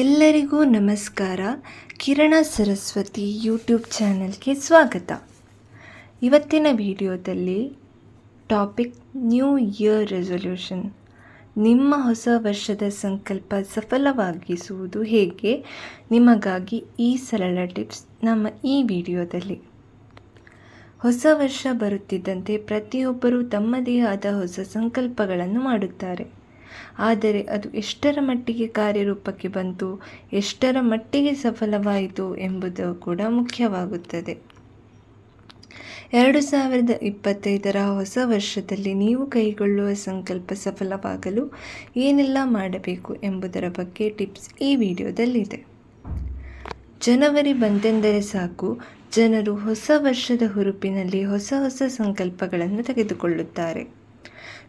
ಎಲ್ಲರಿಗೂ ನಮಸ್ಕಾರ. ಕಿರಣ ಸರಸ್ವತಿ ಯೂಟ್ಯೂಬ್ ಚಾನಲ್ಗೆ ಸ್ವಾಗತ. ಇವತ್ತಿನ ವಿಡಿಯೋದಲ್ಲಿ ಟಾಪಿಕ್ ನ್ಯೂ ಇಯರ್ ರೆಸೊಲ್ಯೂಷನ್ ನಿಮ್ಮ ಹೊಸ ವರ್ಷದ ಸಂಕಲ್ಪ ಸಫಲವಾಗಿಸುವುದು ಹೇಗೆ? ನಿಮಗಾಗಿ ಈ ಸರಳ ಟಿಪ್ಸ್ ನಮ್ಮ ಈ ವಿಡಿಯೋದಲ್ಲಿ. ಹೊಸ ವರ್ಷ ಬರುತ್ತಿದ್ದಂತೆ ಪ್ರತಿಯೊಬ್ಬರೂ ತಮ್ಮದೇ ಆದ ಹೊಸ ಸಂಕಲ್ಪಗಳನ್ನು ಮಾಡುತ್ತಾರೆ. ಆದರೆ ಅದು ಎಷ್ಟರ ಮಟ್ಟಿಗೆ ಕಾರ್ಯರೂಪಕ್ಕೆ ಬಂತು, ಎಷ್ಟರ ಮಟ್ಟಿಗೆ ಸಫಲವಾಯಿತು ಎಂಬುದು ಕೂಡ ಮುಖ್ಯವಾಗುತ್ತದೆ. ಎರಡು ಸಾವಿರದ ಇಪ್ಪತ್ತೈದರ ಹೊಸ ವರ್ಷದಲ್ಲಿ ನೀವು ಕೈಗೊಳ್ಳುವ ಸಂಕಲ್ಪ ಸಫಲವಾಗಲು ಏನೆಲ್ಲ ಮಾಡಬೇಕು ಎಂಬುದರ ಬಗ್ಗೆ ಟಿಪ್ಸ್ ಈ ವಿಡಿಯೋದಲ್ಲಿದೆ. ಜನವರಿ ಬಂತೆಂದರೆ ಸಾಕು, ಜನರು ಹೊಸ ವರ್ಷದ ಹುರುಪಿನಲ್ಲಿ ಹೊಸ ಹೊಸ ಸಂಕಲ್ಪಗಳನ್ನು ತೆಗೆದುಕೊಳ್ಳುತ್ತಾರೆ.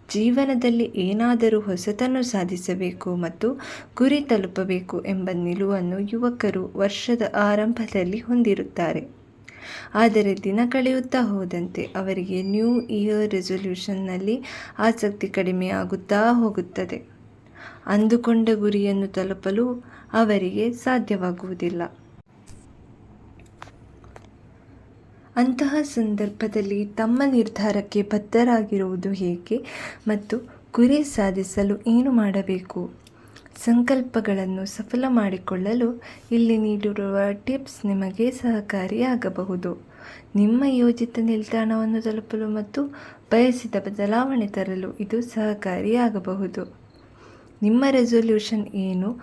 ಜೀವನದಲ್ಲಿ ಏನಾದರೂ ಹೊಸತನ್ನು ಸಾಧಿಸಬೇಕು ಮತ್ತು ಗುರಿ ತಲುಪಬೇಕು ಎಂಬ ನಿಲುವನ್ನು ಯುವಕರು ವರ್ಷದ ಆರಂಭದಲ್ಲಿ ಹೊಂದಿರುತ್ತಾರೆ. ಆದರೆ ದಿನ ಕಳೆಯುತ್ತಾ ಹೋದಂತೆ ಅವರಿಗೆ ನ್ಯೂ ಇಯರ್ ರೆಸೊಲ್ಯೂಷನ್ನಲ್ಲಿ ಆಸಕ್ತಿ ಕಡಿಮೆಯಾಗುತ್ತಾ ಹೋಗುತ್ತದೆ. ಅಂದುಕೊಂಡ ಗುರಿಯನ್ನು ತಲುಪಲು ಅವರಿಗೆ ಸಾಧ್ಯವಾಗುವುದಿಲ್ಲ. ಅಂತಹ ಸಂದರ್ಭದಲ್ಲಿ ತಮ್ಮ ನಿರ್ಧಾರಕ್ಕೆ ಬದ್ಧರಾಗಿರುವುದು ಹೇಗೆ ಮತ್ತು ಗುರಿ ಸಾಧಿಸಲು ಏನು ಮಾಡಬೇಕು? ಸಂಕಲ್ಪಗಳನ್ನು ಸಫಲ ಮಾಡಿಕೊಳ್ಳಲು ಇಲ್ಲಿ ನೀಡಿರುವ ಟಿಪ್ಸ್ ನಿಮಗೆ ಸಹಕಾರಿಯಾಗಬಹುದು. ನಿಮ್ಮ ಯೋಜಿತ ನಿಲ್ದಾಣವನ್ನು ತಲುಪಲು ಮತ್ತು ಬಯಸಿದ ಬದಲಾವಣೆ ತರಲು ಇದು ಸಹಕಾರಿಯಾಗಬಹುದು. ನಿಮ್ಮ ರೆಸೊಲ್ಯೂಷನ್ ಏನು?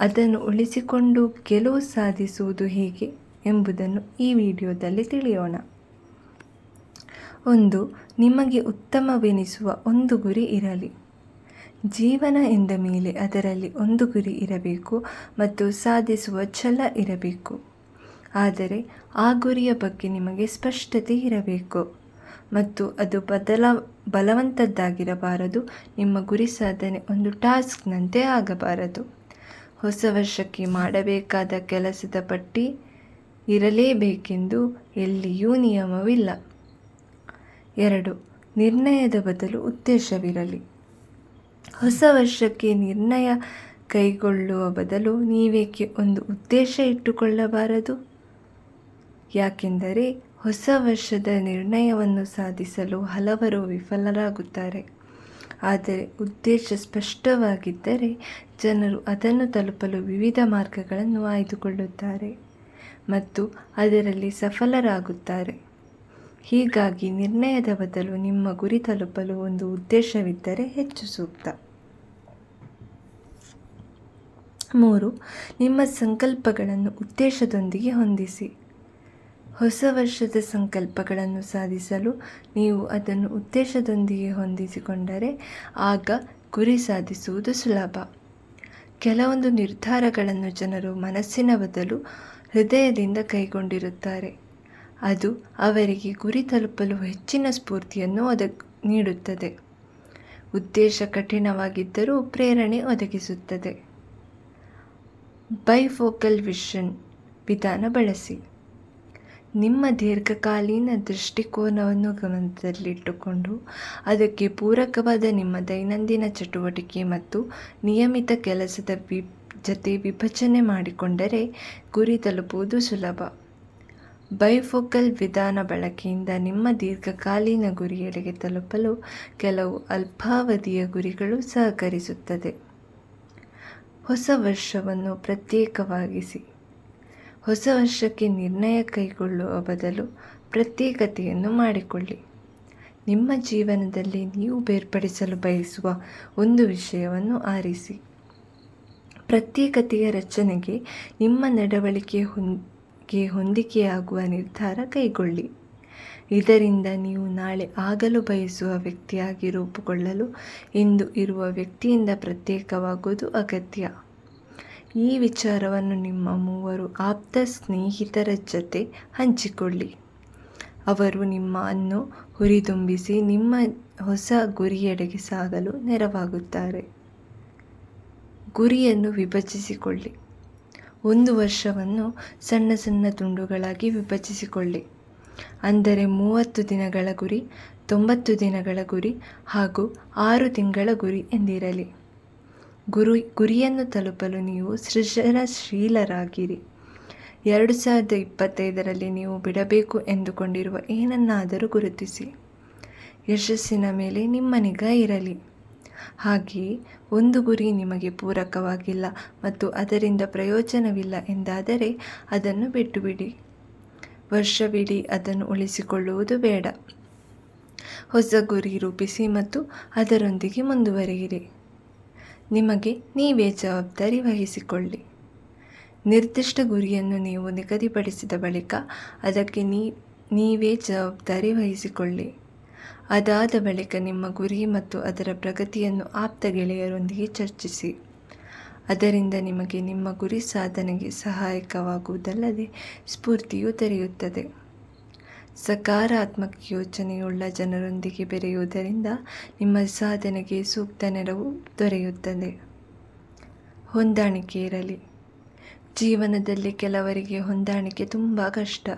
ಅದನ್ನು ಉಳಿಸಿಕೊಂಡು ಗೆಲುವು ಸಾಧಿಸುವುದು ಹೇಗೆ? ಎಂಬುದನ್ನು ಈ ವಿಡಿಯೋದಲ್ಲಿ ತಿಳಿಯೋಣ. ಒಂದು, ನಿಮಗೆ ಉತ್ತಮವೆನಿಸುವ ಒಂದು ಗುರಿ ಇರಲಿ. ಜೀವನ ಎಂದ ಮೇಲೆ ಅದರಲ್ಲಿ ಒಂದು ಗುರಿ ಇರಬೇಕು ಮತ್ತು ಸಾಧಿಸುವ ಛಲ ಇರಬೇಕು. ಆದರೆ, ಆ ಗುರಿಯ ಬಗ್ಗೆ ನಿಮಗೆ ಸ್ಪಷ್ಟತೆ ಇರಬೇಕು ಮತ್ತು ಅದು ಬದಲ, ಬಲವಂತದ್ದಾಗಿರಬಾರದು. ನಿಮ್ಮ ಗುರಿ ಸಾಧನೆ ಒಂದು ಟಾಸ್ಕ್ನಂತೆ ಆಗಬಾರದು. ಹೊಸ ವರ್ಷಕ್ಕೆ ಮಾಡಬೇಕಾದ ಕೆಲಸದ ಪಟ್ಟಿ ಇರಲೇಬೇಕೆಂದು ಎಲ್ಲಿಯೂ ನಿಯಮವಿಲ್ಲ. ಎರಡು, ನಿರ್ಣಯದ ಬದಲು ಉದ್ದೇಶವಿರಲಿ. ಹೊಸ ವರ್ಷಕ್ಕೆ ನಿರ್ಣಯ ಕೈಗೊಳ್ಳುವ ಬದಲು ನೀವೇಕೆ ಒಂದು ಉದ್ದೇಶ ಇಟ್ಟುಕೊಳ್ಳಬಾರದು? ಯಾಕೆಂದರೆ ಹೊಸ ವರ್ಷದ ನಿರ್ಣಯವನ್ನು ಸಾಧಿಸಲು ಹಲವರು ವಿಫಲರಾಗುತ್ತಾರೆ. ಆದರೆ ಉದ್ದೇಶ ಸ್ಪಷ್ಟವಾಗಿದ್ದರೆ ಜನರು ಅದನ್ನು ತಲುಪಲು ವಿವಿಧ ಮಾರ್ಗಗಳನ್ನು ಆಯ್ದುಕೊಳ್ಳುತ್ತಾರೆ. ಮತ್ತು ಅದರಲ್ಲಿ ಸಫಲರಾಗುತ್ತಾರೆ. ಹೀಗಾಗಿ ನಿರ್ಣಯದ ಬದಲು ನಿಮ್ಮ ಗುರಿ ತಲುಪಲು ಒಂದು ಉದ್ದೇಶವಿದ್ದರೆ ಹೆಚ್ಚು ಸೂಕ್ತ. ಮೂರು, ನಿಮ್ಮ ಸಂಕಲ್ಪಗಳನ್ನು ಉದ್ದೇಶದೊಂದಿಗೆ ಹೊಂದಿಸಿ. ಹೊಸ ವರ್ಷದ ಸಂಕಲ್ಪಗಳನ್ನು ಸಾಧಿಸಲು ನೀವು ಅದನ್ನು ಉದ್ದೇಶದೊಂದಿಗೆ ಹೊಂದಿಸಿಕೊಂಡರೆ ಆಗ ಗುರಿ ಸಾಧಿಸುವುದು ಸುಲಭ. ಕೆಲವೊಂದು ನಿರ್ಧಾರಗಳನ್ನು ಜನರು ಮನಸ್ಸಿನ ಬದಲು ಹೃದಯದಿಂದ ಕೈಗೊಂಡಿರುತ್ತಾರೆ. ಅದು ಅವರಿಗೆ ಗುರಿ ತಲುಪಲು ಹೆಚ್ಚಿನ ಸ್ಫೂರ್ತಿಯನ್ನು ಒದಗ ನೀಡುತ್ತದೆ. ಉದ್ದೇಶ ಕಠಿಣವಾಗಿದ್ದರೂ ಪ್ರೇರಣೆ ಒದಗಿಸುತ್ತದೆ. ಬೈಫೋಕಲ್ ವಿಷನ್ ವಿಧಾನ ಬಳಸಿ. ನಿಮ್ಮ ದೀರ್ಘಕಾಲೀನ ದೃಷ್ಟಿಕೋನವನ್ನು ಗಮನದಲ್ಲಿಟ್ಟುಕೊಂಡು ಅದಕ್ಕೆ ಪೂರಕವಾದ ನಿಮ್ಮ ದೈನಂದಿನ ಚಟುವಟಿಕೆ ಮತ್ತು ನಿಯಮಿತ ಕೆಲಸದ ವಿ ಜತೆ ವಿಭಜನೆ ಮಾಡಿಕೊಂಡರೆ ಗುರಿ ತಲುಪುವುದು ಸುಲಭ. ಬೈಫೋಕಲ್ ವಿಧಾನ ಬಳಕೆಯಿಂದ ನಿಮ್ಮ ದೀರ್ಘಕಾಲೀನ ಗುರಿಯೆಡೆಗೆ ತಲುಪಲು ಕೆಲವು ಅಲ್ಪಾವಧಿಯ ಗುರಿಗಳು ಸಹಕರಿಸುತ್ತದೆ. ಹೊಸ ವರ್ಷವನ್ನು ಪ್ರತ್ಯೇಕವಾಗಿಸಿ. ಹೊಸ ವರ್ಷಕ್ಕೆ ನಿರ್ಣಯ ಕೈಗೊಳ್ಳುವ ಬದಲು ಪ್ರತ್ಯೇಕತೆಯನ್ನು ಮಾಡಿಕೊಳ್ಳಿ. ನಿಮ್ಮ ಜೀವನದಲ್ಲಿ ನೀವು ಬೇರ್ಪಡಿಸಲು ಬಯಸುವ ಒಂದು ವಿಷಯವನ್ನು ಆರಿಸಿ. ಪ್ರತ್ಯೇಕತೆಯ ರಚನೆಗೆ ನಿಮ್ಮ ನಡವಳಿಕೆ ಹೊಂದಿಗೆ ಹೊಂದಿಕೆಯಾಗುವ ನಿರ್ಧಾರ ಕೈಗೊಳ್ಳಿ. ಇದರಿಂದ ನೀವು ನಾಳೆ ಆಗಲು ಬಯಸುವ ವ್ಯಕ್ತಿಯಾಗಿ ರೂಪುಗೊಳ್ಳಲು ಇಂದು ಇರುವ ವ್ಯಕ್ತಿಯಿಂದ ಪ್ರತ್ಯೇಕವಾಗುವುದು ಅಗತ್ಯ. ಈ ವಿಚಾರವನ್ನು ನಿಮ್ಮ ಮೂವರು ಆಪ್ತ ಸ್ನೇಹಿತರ ಜೊತೆ ಹಂಚಿಕೊಳ್ಳಿ. ಅವರು ನಿಮ್ಮನ್ನು ಹುರಿದುಂಬಿಸಿ ನಿಮ್ಮ ಹೊಸ ಗುರಿಯೆಡೆಗೆ ಸಾಗಲು ನೆರವಾಗುತ್ತಾರೆ. ಗುರಿಯನ್ನು ವಿಭಜಿಸಿಕೊಳ್ಳಿ. ಒಂದು ವರ್ಷವನ್ನು ಸಣ್ಣ ಸಣ್ಣ ತುಂಡುಗಳಾಗಿ ವಿಭಜಿಸಿಕೊಳ್ಳಿ. ಅಂದರೆ ಮೂವತ್ತು ದಿನಗಳ ಗುರಿ, ತೊಂಬತ್ತು ದಿನಗಳ ಗುರಿ ಹಾಗೂ ಆರು ತಿಂಗಳ ಗುರಿ ಎಂದಿರಲಿ. ಗುರು, ಗುರಿಯನ್ನು ತಲುಪಲು ನೀವು ಸೃಜನಶೀಲರಾಗಿರಿ. ಎರಡು ಸಾವಿರದ ಇಪ್ಪತ್ತೈದರಲ್ಲಿ ನೀವು ಬಿಡಬೇಕು ಎಂದುಕೊಂಡಿರುವ ಏನನ್ನಾದರೂ ಗುರುತಿಸಿ. ಯಶಸ್ಸಿನ ಮೇಲೆ ನಿಮ್ಮ ನಿಗಾ ಇರಲಿ. ಹಾಗೆಯೇ ಒಂದು ಗುರಿ ನಿಮಗೆ ಪೂರಕವಾಗಿಲ್ಲ ಮತ್ತು ಅದರಿಂದ ಪ್ರಯೋಜನವಿಲ್ಲ ಎಂದಾದರೆ ಅದನ್ನು ಬಿಟ್ಟುಬಿಡಿ. ವರ್ಷವಿಡೀ ಅದನ್ನು ಉಳಿಸಿಕೊಳ್ಳುವುದು ಬೇಡ. ಹೊಸ ಗುರಿ ರೂಪಿಸಿ ಮತ್ತು ಅದರೊಂದಿಗೆ ಮುಂದುವರಿಯಿರಿ. ನಿಮಗೆ ನೀವೇ ಜವಾಬ್ದಾರಿ ವಹಿಸಿಕೊಳ್ಳಿ. ನಿರ್ದಿಷ್ಟ ಗುರಿಯನ್ನು ನೀವು ನಿಗದಿಪಡಿಸಿದ ಬಳಿಕ ಅದಕ್ಕೆ ನೀ, ನೀವೇ ಜವಾಬ್ದಾರಿ ವಹಿಸಿಕೊಳ್ಳಿ. ಅದಾದ ಬಳಿಕ ನಿಮ್ಮ ಗುರಿ ಮತ್ತು ಅದರ ಪ್ರಗತಿಯನ್ನು ಆಪ್ತ ಗೆಳೆಯರೊಂದಿಗೆ ಚರ್ಚಿಸಿ. ಅದರಿಂದ ನಿಮಗೆ ನಿಮ್ಮ ಗುರಿ ಸಾಧನೆಗೆ ಸಹಾಯಕವಾಗುವುದಲ್ಲದೆ ಸ್ಫೂರ್ತಿಯೂ ದೊರೆಯುತ್ತದೆ. ಸಕಾರಾತ್ಮಕ ಯೋಚನೆಯುಳ್ಳ ಜನರೊಂದಿಗೆ ಬೆರೆಯುವುದರಿಂದ ನಿಮ್ಮ ಸಾಧನೆಗೆ ಸೂಕ್ತ ನೆರವು ದೊರೆಯುತ್ತದೆ. ಹೊಂದಾಣಿಕೆ ಇರಲಿ. ಜೀವನದಲ್ಲಿ ಕೆಲವರಿಗೆ ಹೊಂದಾಣಿಕೆ ತುಂಬ ಕಷ್ಟ.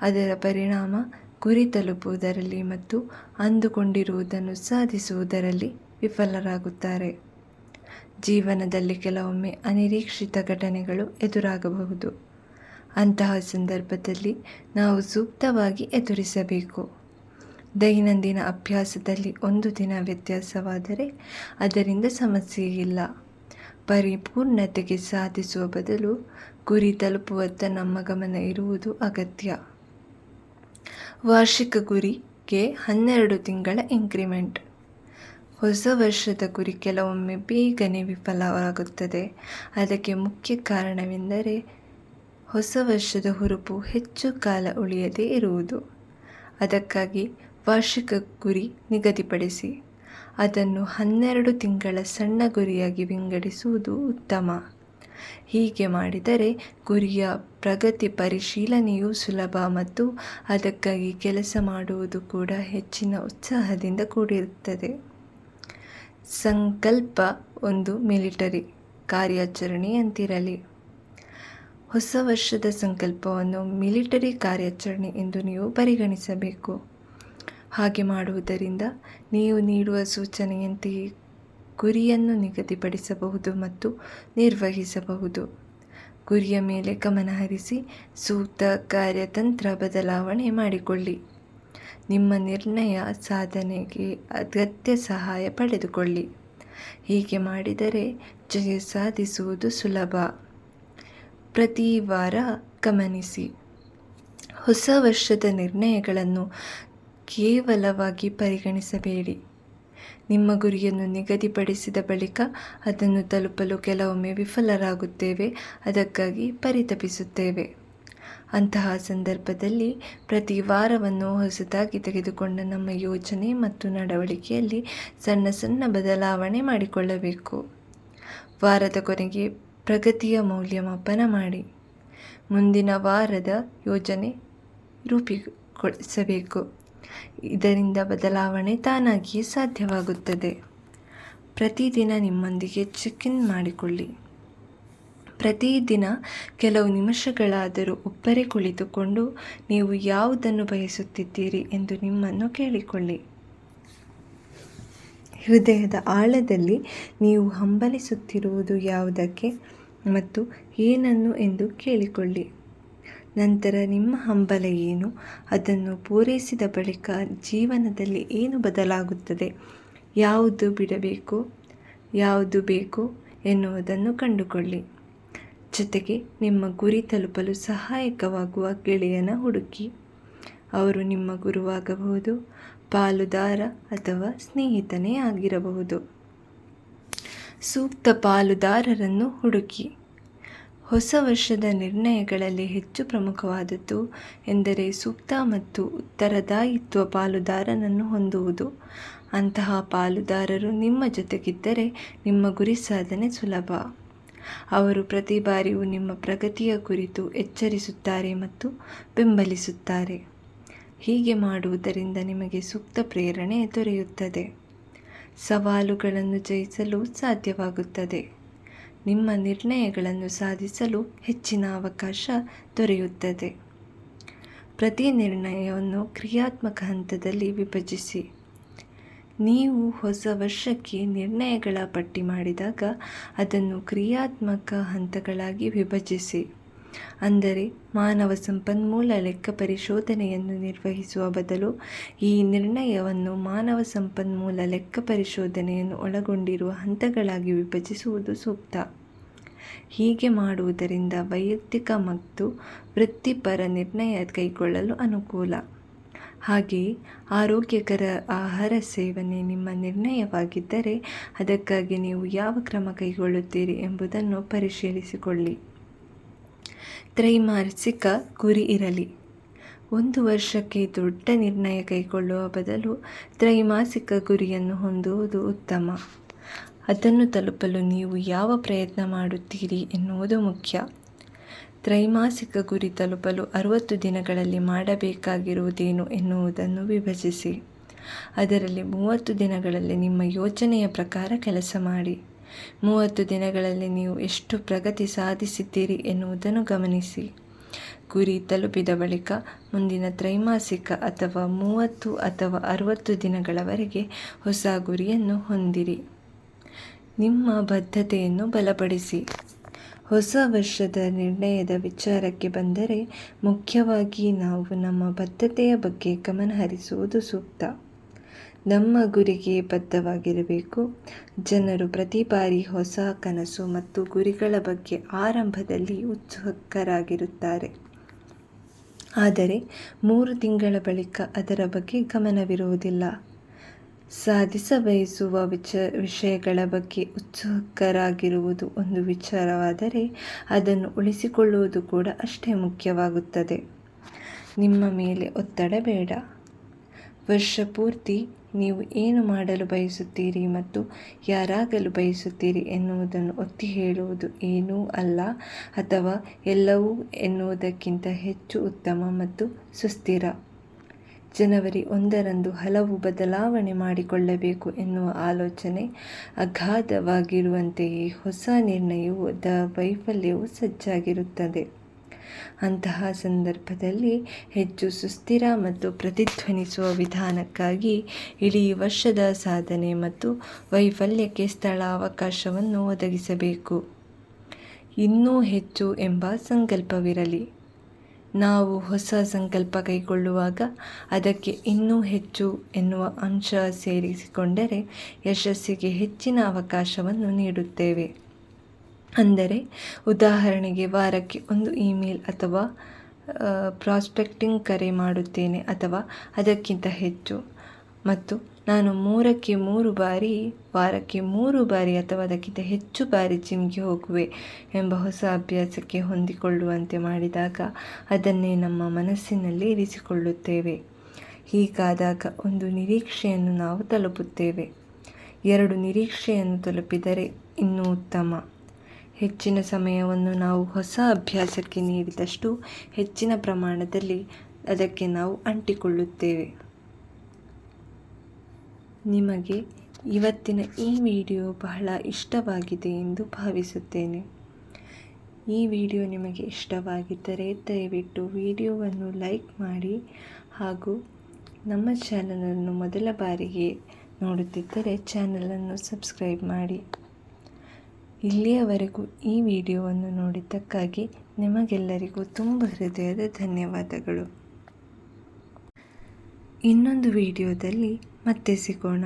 ಅದರ ಪರಿಣಾಮ ಗುರಿ ತಲುಪುವುದರಲ್ಲಿ ಮತ್ತು ಅಂದುಕೊಂಡಿರುವುದನ್ನು ಸಾಧಿಸುವುದರಲ್ಲಿ ವಿಫಲರಾಗುತ್ತಾರೆ. ಜೀವನದಲ್ಲಿ ಕೆಲವೊಮ್ಮೆ ಅನಿರೀಕ್ಷಿತ ಘಟನೆಗಳು ಎದುರಾಗಬಹುದು. ಅಂತಹ ಸಂದರ್ಭದಲ್ಲಿ ನಾವು ಸೂಕ್ತವಾಗಿ ಎದುರಿಸಬೇಕು. ದೈನಂದಿನ ಅಭ್ಯಾಸದಲ್ಲಿ ಒಂದು ದಿನ ವ್ಯತ್ಯಾಸವಾದರೆ ಅದರಿಂದ ಸಮಸ್ಯೆ ಇಲ್ಲ. ಪರಿಪೂರ್ಣತೆಗೆ ಸಾಧಿಸುವ ಬದಲು ಗುರಿ ತಲುಪುವತ್ತ ನಮ್ಮ ಗಮನ ಇರುವುದು ಅಗತ್ಯ. ವಾರ್ಷಿಕ ಗುರಿಗೆ ಹನ್ನೆರಡು ತಿಂಗಳ ಇಂಕ್ರಿಮೆಂಟ್ ಹೊಸ ವರ್ಷದ ಗುರಿ ಕೆಲವೊಮ್ಮೆ ಬೇಗನೆ ವಿಫಲವಾಗುತ್ತದೆ. ಅದಕ್ಕೆ ಮುಖ್ಯ ಕಾರಣವೆಂದರೆ ಹೊಸ ವರ್ಷದ ಹುರುಪು ಹೆಚ್ಚು ಕಾಲ ಉಳಿಯದೇ ಇರುವುದು. ಅದಕ್ಕಾಗಿ ವಾರ್ಷಿಕ ಗುರಿ ನಿಗದಿಪಡಿಸಿ, ಅದನ್ನು ಹನ್ನೆರಡು ತಿಂಗಳ ಸಣ್ಣ ಗುರಿಯಾಗಿ ವಿಂಗಡಿಸುವುದು ಉತ್ತಮ. ಹೀಗೆ ಮಾಡಿದರೆ ಗುರಿಯ ಪ್ರಗತಿ ಪರಿಶೀಲನೆಯು ಸುಲಭ ಮತ್ತು ಅದಕ್ಕಾಗಿ ಕೆಲಸ ಮಾಡುವುದು ಕೂಡ ಹೆಚ್ಚಿನ ಉತ್ಸಾಹದಿಂದ ಕೂಡಿರುತ್ತದೆ. ಸಂಕಲ್ಪ ಒಂದು ಮಿಲಿಟರಿ ಕಾರ್ಯಾಚರಣೆಯಂತಿರಲಿ ಹೊಸ ವರ್ಷದ ಸಂಕಲ್ಪವನ್ನು ಮಿಲಿಟರಿ ಕಾರ್ಯಾಚರಣೆ ಎಂದು ನೀವು ಪರಿಗಣಿಸಬೇಕು. ಹಾಗೆ ಮಾಡುವುದರಿಂದ ನೀವು ನೀಡುವ ಸೂಚನೆಯಂತೆಯೇ ಗುರಿಯನ್ನು ನಿಗದಿಪಡಿಸಬಹುದು ಮತ್ತು ನಿರ್ವಹಿಸಬಹುದು. ಗುರಿಯ ಮೇಲೆ ಗಮನಹರಿಸಿ ಸೂಕ್ತ ಕಾರ್ಯತಂತ್ರ ಬದಲಾವಣೆ ಮಾಡಿಕೊಳ್ಳಿ. ನಿಮ್ಮ ನಿರ್ಣಯ ಸಾಧನೆಗೆ ಅಗತ್ಯ ಸಹಾಯ ಪಡೆದುಕೊಳ್ಳಿ. ಹೀಗೆ ಮಾಡಿದರೆ ಜಯ ಸಾಧಿಸುವುದು ಸುಲಭ. ಪ್ರತಿ ವಾರ ಗಮನಿಸಿ. ಹೊಸ ವರ್ಷದ ನಿರ್ಣಯಗಳನ್ನು ಕೇವಲವಾಗಿ ಪರಿಗಣಿಸಬೇಡಿ. ನಿಮ್ಮ ಗುರಿಯನ್ನು ನಿಗದಿಪಡಿಸಿದ ಬಳಿಕ ಅದನ್ನು ತಲುಪಲು ಕೆಲವೊಮ್ಮೆ ವಿಫಲರಾಗುತ್ತೇವೆ, ಅದಕ್ಕಾಗಿ ಪರಿತಪಿಸುತ್ತೇವೆ. ಅಂತಹ ಸಂದರ್ಭದಲ್ಲಿ ಪ್ರತಿ ವಾರವನ್ನು ಹೊಸದಾಗಿ ತೆಗೆದುಕೊಂಡ ನಮ್ಮ ಯೋಜನೆ ಮತ್ತು ನಡವಳಿಕೆಯಲ್ಲಿ ಸಣ್ಣ ಸಣ್ಣ ಬದಲಾವಣೆ ಮಾಡಿಕೊಳ್ಳಬೇಕು. ವಾರದ ಕೊನೆಗೆ ಪ್ರಗತಿಯ ಮೌಲ್ಯಮಾಪನ ಮಾಡಿ. ಮುಂದಿನ ವಾರದ ಯೋಜನೆ ರೂಪಿಗೊಳಿಸಬೇಕು. ಇದರಿಂದ ಬದಲಾವಣೆ ತಾನಾಗಿಯೇ ಸಾಧ್ಯವಾಗುತ್ತದೆ. ಪ್ರತಿದಿನ ನಿಮ್ಮೊಂದಿಗೆ ಚೆಕ್ ಇನ್ ಮಾಡಿಕೊಳ್ಳಿ. ಪ್ರತಿದಿನ ಕೆಲವು ನಿಮಿಷಗಳಾದರೂ ಒಬ್ಬರೇ ಕುಳಿತುಕೊಂಡು ನೀವು ಯಾವುದನ್ನು ಬಯಸುತ್ತಿದ್ದೀರಿ ಎಂದು ನಿಮ್ಮನ್ನು ಕೇಳಿಕೊಳ್ಳಿ. ಹೃದಯದ ಆಳದಲ್ಲಿ ನೀವು ಹಂಬಲಿಸುತ್ತಿರುವುದು ಯಾವುದಕ್ಕೆ ಮತ್ತು ಏನನ್ನು ಎಂದು ಕೇಳಿಕೊಳ್ಳಿ. ನಂತರ ನಿಮ್ಮ ಹಂಬಲ ಏನು? ಅದನ್ನು ಪೂರೈಸಿದ ಬಳಿಕ ಜೀವನದಲ್ಲಿ ಏನು ಬದಲಾಗುತ್ತದೆ? ಯಾವುದು ಬಿಡಬೇಕು? ಯಾವುದು ಬೇಕು ಎನ್ನುವುದನ್ನು ಕಂಡುಕೊಳ್ಳಿ. ಜೊತೆಗೆ ನಿಮ್ಮ ಗುರಿ ತಲುಪಲು ಸಹಾಯಕವಾಗುವ ಗೆಳೆಯನ ಹುಡುಕಿ. ಅವರು ನಿಮ್ಮ ಗುರುವಾಗಬಹುದು, ಪಾಲುದಾರ ಅಥವಾ ಸ್ನೇಹಿತನೇ ಆಗಿರಬಹುದು. ಸೂಕ್ತ ಪಾಲುದಾರರನ್ನು ಹುಡುಕಿ. ಹೊಸ ವರ್ಷದ ನಿರ್ಣಯಗಳಲ್ಲಿ ಹೆಚ್ಚು ಪ್ರಮುಖವಾದದ್ದು ಎಂದರೆ ಸೂಕ್ತ ಮತ್ತು ಉತ್ತರದಾಯಿತ್ವ ಪಾಲುದಾರನನ್ನು ಹೊಂದುವುದು. ಅಂತಹ ಪಾಲುದಾರರು ನಿಮ್ಮ ಜೊತೆಗಿದ್ದರೆ ನಿಮ್ಮ ಗುರಿ ಸಾಧನೆ ಸುಲಭ. ಅವರು ಪ್ರತಿ ಬಾರಿಯೂ ನಿಮ್ಮ ಪ್ರಗತಿಯ ಕುರಿತು ಎಚ್ಚರಿಸುತ್ತಾರೆ ಮತ್ತು ಬೆಂಬಲಿಸುತ್ತಾರೆ. ಹೀಗೆ ಮಾಡುವುದರಿಂದ ನಿಮಗೆ ಸೂಕ್ತ ಪ್ರೇರಣೆ ದೊರೆಯುತ್ತದೆ. ಸವಾಲುಗಳನ್ನು ಜಯಿಸಲು ಸಾಧ್ಯವಾಗುತ್ತದೆ. ನಿಮ್ಮ ನಿರ್ಣಯಗಳನ್ನು ಸಾಧಿಸಲು ಹೆಚ್ಚಿನ ಅವಕಾಶ ದೊರೆಯುತ್ತದೆ. ಪ್ರತಿ ನಿರ್ಣಯವನ್ನು ಕ್ರಿಯಾತ್ಮಕ ಹಂತದಲ್ಲಿ ವಿಭಜಿಸಿ. ನೀವು ಹೊಸ ವರ್ಷಕ್ಕೆ ನಿರ್ಣಯಗಳ ಪಟ್ಟಿ ಮಾಡಿದಾಗ ಅದನ್ನು ಕ್ರಿಯಾತ್ಮಕ ಹಂತಗಳಾಗಿ ವಿಭಜಿಸಿ. ಅಂದರೆ ಮಾನವ ಸಂಪನ್ಮೂಲ ಲೆಕ್ಕ ಪರಿಶೋಧನೆಯನ್ನು ನಿರ್ವಹಿಸುವ ಬದಲು ಈ ನಿರ್ಣಯವನ್ನು ಮಾನವ ಸಂಪನ್ಮೂಲ ಲೆಕ್ಕ ಪರಿಶೋಧನೆಯನ್ನು ಒಳಗೊಂಡಿರುವ ಹಂತಗಳಾಗಿ ವಿಭಜಿಸುವುದು ಸೂಕ್ತ. ಹೀಗೆ ಮಾಡುವುದರಿಂದ ವೈಯಕ್ತಿಕ ಮತ್ತು ವೃತ್ತಿಪರ ನಿರ್ಣಯ ಕೈಗೊಳ್ಳಲು ಅನುಕೂಲ. ಹಾಗೆಯೇ ಆರೋಗ್ಯಕರ ಆಹಾರ ಸೇವನೆ ನಿಮ್ಮ ನಿರ್ಣಯವಾಗಿದ್ದರೆ ಅದಕ್ಕಾಗಿ ನೀವು ಯಾವ ಕ್ರಮ ಕೈಗೊಳ್ಳುತ್ತೀರಿ ಎಂಬುದನ್ನು ಪರಿಶೀಲಿಸಿಕೊಳ್ಳಿ. ತ್ರೈಮಾಸಿಕ ಗುರಿ ಇರಲಿ. ಒಂದು ವರ್ಷಕ್ಕೆ ದೊಡ್ಡ ನಿರ್ಣಯ ಕೈಗೊಳ್ಳುವ ಬದಲು ತ್ರೈಮಾಸಿಕ ಗುರಿಯನ್ನು ಹೊಂದುವುದು ಉತ್ತಮ. ಅದನ್ನು ತಲುಪಲು ನೀವು ಯಾವ ಪ್ರಯತ್ನ ಮಾಡುತ್ತೀರಿ ಎನ್ನುವುದು ಮುಖ್ಯ. ತ್ರೈಮಾಸಿಕ ಗುರಿ ತಲುಪಲು ಅರುವತ್ತು ದಿನಗಳಲ್ಲಿ ಮಾಡಬೇಕಾಗಿರುವುದೇನು ಎನ್ನುವುದನ್ನು ವಿಭಜಿಸಿ. ಅದರಲ್ಲಿ ಮೂವತ್ತು ದಿನಗಳಲ್ಲಿ ನಿಮ್ಮ ಯೋಜನೆಯ ಪ್ರಕಾರ ಕೆಲಸ ಮಾಡಿ. ಮೂವತ್ತು ದಿನಗಳಲ್ಲಿ ನೀವು ಎಷ್ಟು ಪ್ರಗತಿ ಸಾಧಿಸಿದ್ದೀರಿ ಎನ್ನುವುದನ್ನು ಗಮನಿಸಿ. ಗುರಿ ತಲುಪಿದ ಬಳಿಕ ಮುಂದಿನ ತ್ರೈಮಾಸಿಕ ಅಥವಾ ಮೂವತ್ತು ಅಥವಾ ಅರುವತ್ತು ದಿನಗಳವರೆಗೆ ಹೊಸ ಗುರಿಯನ್ನು ಹೊಂದಿರಿ. ನಿಮ್ಮ ಬದ್ಧತೆಯನ್ನು ಬಲಪಡಿಸಿ. ಹೊಸ ವರ್ಷದ ನಿರ್ಣಯದ ವಿಚಾರಕ್ಕೆ ಬಂದರೆ ಮುಖ್ಯವಾಗಿ ನಾವು ನಮ್ಮ ಬದ್ಧತೆಯ ಬಗ್ಗೆ ಗಮನಹರಿಸುವುದು ಸೂಕ್ತ. ನಮ್ಮ ಗುರಿಗೆ ಬದ್ಧವಾಗಿರಬೇಕು. ಜನರು ಪ್ರತಿ ಬಾರಿ ಹೊಸ ಕನಸು ಮತ್ತು ಗುರಿಗಳ ಬಗ್ಗೆ ಆರಂಭದಲ್ಲಿ ಉತ್ಸುಕರಾಗಿರುತ್ತಾರೆ. ಆದರೆ ಮೂರು ತಿಂಗಳ ಬಳಿಕ ಅದರ ಬಗ್ಗೆ ಗಮನವಿರುವುದಿಲ್ಲ. ಸಾಧಿಸ ಬಯಸುವ ವಿಚ, ವಿಷಯಗಳ ಬಗ್ಗೆ ಉತ್ಸುಕರಾಗಿರುವುದು ಒಂದು ವಿಚಾರವಾದರೆ ಅದನ್ನು ಉಳಿಸಿಕೊಳ್ಳುವುದು ಕೂಡ ಅಷ್ಟೇ ಮುಖ್ಯವಾಗುತ್ತದೆ. ನಿಮ್ಮ ಮೇಲೆ ಒತ್ತಡ ಬೇಡ. ವರ್ಷ ಪೂರ್ತಿ ನೀವು ಏನು ಮಾಡಲು ಬಯಸುತ್ತೀರಿ ಮತ್ತು ಯಾರಾಗಲು ಬಯಸುತ್ತೀರಿ ಎನ್ನುವುದನ್ನು ಒತ್ತಿ ಹೇಳುವುದು ಏನೂ ಅಲ್ಲ ಅಥವಾ ಎಲ್ಲವೂ ಎನ್ನುವುದಕ್ಕಿಂತ ಹೆಚ್ಚು ಉತ್ತಮ ಮತ್ತು ಸುಸ್ಥಿರ. ಜನವರಿ ಒಂದರಂದು ಹಲವು ಬದಲಾವಣೆ ಮಾಡಿಕೊಳ್ಳಬೇಕು ಎನ್ನುವ ಆಲೋಚನೆ ಅಗಾಧವಾಗಿರುವಂತೆಯೇ ಹೊಸ ನಿರ್ಣಯವು ದ ವೈಫಲ್ಯವು ಸಜ್ಜಾಗಿರುತ್ತದೆ. ಅಂತಹ ಸಂದರ್ಭದಲ್ಲಿ ಹೆಚ್ಚು ಸುಸ್ಥಿರ ಮತ್ತು ಪ್ರತಿಧ್ವನಿಸುವ ವಿಧಾನಕ್ಕಾಗಿ ಇಡೀ ವರ್ಷದ ಸಾಧನೆ ಮತ್ತು ವೈಫಲ್ಯಕ್ಕೆ ಸ್ಥಳ ಅವಕಾಶವನ್ನು ಒದಗಿಸಬೇಕು. ಇನ್ನೂ ಹೆಚ್ಚು ಎಂಬ ಸಂಕಲ್ಪವಿರಲಿ. ನಾವು ಹೊಸ ಸಂಕಲ್ಪ ಕೈಗೊಳ್ಳುವಾಗ ಅದಕ್ಕೆ ಇನ್ನೂ ಹೆಚ್ಚು ಎನ್ನುವ ಅಂಶ ಸೇರಿಸಿಕೊಂಡರೆ ಯಶಸ್ಸಿಗೆ ಹೆಚ್ಚಿನ ಅವಕಾಶವನ್ನು ನೀಡುತ್ತೇವೆ. ಅಂದರೆ ಉದಾಹರಣೆಗೆ ವಾರಕ್ಕೆ ಒಂದು ಇಮೇಲ್ ಅಥವಾ ಪ್ರಾಸ್ಪೆಕ್ಟಿಂಗ್ ಕರೆ ಮಾಡುತ್ತೇನೆ ಅಥವಾ ಅದಕ್ಕಿಂತ ಹೆಚ್ಚು. ಮತ್ತು ನಾನು ಮೂರಕ್ಕೆ ಮೂರು ಬಾರಿ, ವಾರಕ್ಕೆ ಮೂರು ಬಾರಿ ಅಥವಾ ಅದಕ್ಕಿಂತ ಹೆಚ್ಚು ಬಾರಿ ಜಿಮ್ಗೆ ಹೋಗುವೆ ಎಂಬ ಹೊಸ ಅಭ್ಯಾಸಕ್ಕೆ ಹೊಂದಿಕೊಳ್ಳುವಂತೆ ಮಾಡಿದಾಗ ಅದನ್ನೇ ನಮ್ಮ ಮನಸ್ಸಿನಲ್ಲಿ ಇರಿಸಿಕೊಳ್ಳುತ್ತೇವೆ. ಹೀಗಾದಾಗ ಒಂದು ನಿರೀಕ್ಷೆಯನ್ನು ನಾವು ತಲುಪುತ್ತೇವೆ. ಎರಡು ನಿರೀಕ್ಷೆಯನ್ನು ತಲುಪಿದರೆ ಇನ್ನೂ ಉತ್ತಮ. ಹೆಚ್ಚಿನ ಸಮಯವನ್ನು ನಾವು ಹೊಸ ಅಭ್ಯಾಸಕ್ಕೆ ನೀಡಿದಷ್ಟು ಹೆಚ್ಚಿನ ಪ್ರಮಾಣದಲ್ಲಿ ಅದಕ್ಕೆ ನಾವು ಅಂಟಿಕೊಳ್ಳುತ್ತೇವೆ. ನಿಮಗೆ ಇವತ್ತಿನ ಈ ವಿಡಿಯೋ ಬಹಳ ಇಷ್ಟವಾಗಿದೆ ಎಂದು ಭಾವಿಸುತ್ತೇನೆ. ಈ ವಿಡಿಯೋ ನಿಮಗೆ ಇಷ್ಟವಾಗಿದ್ದರೆ ದಯವಿಟ್ಟು ವಿಡಿಯೋವನ್ನು ಲೈಕ್ ಮಾಡಿ ಹಾಗೂ ನಮ್ಮ ಚಾನಲನ್ನು ಮೊದಲ ಬಾರಿಗೆ ನೋಡುತ್ತಿದ್ದರೆ ಚಾನಲನ್ನು ಸಬ್ಸ್ಕ್ರೈಬ್ ಮಾಡಿ. ಇಲ್ಲಿಯವರೆಗೂ ಈ ವಿಡಿಯೋವನ್ನು ನೋಡಿದ್ದಕ್ಕಾಗಿ ನಿಮಗೆಲ್ಲರಿಗೂ ತುಂಬ ಹೃದಯದ ಧನ್ಯವಾದಗಳು. ಇನ್ನೊಂದು ವಿಡಿಯೋದಲ್ಲಿ ಮತ್ತೆ ಸಿಗೋಣ.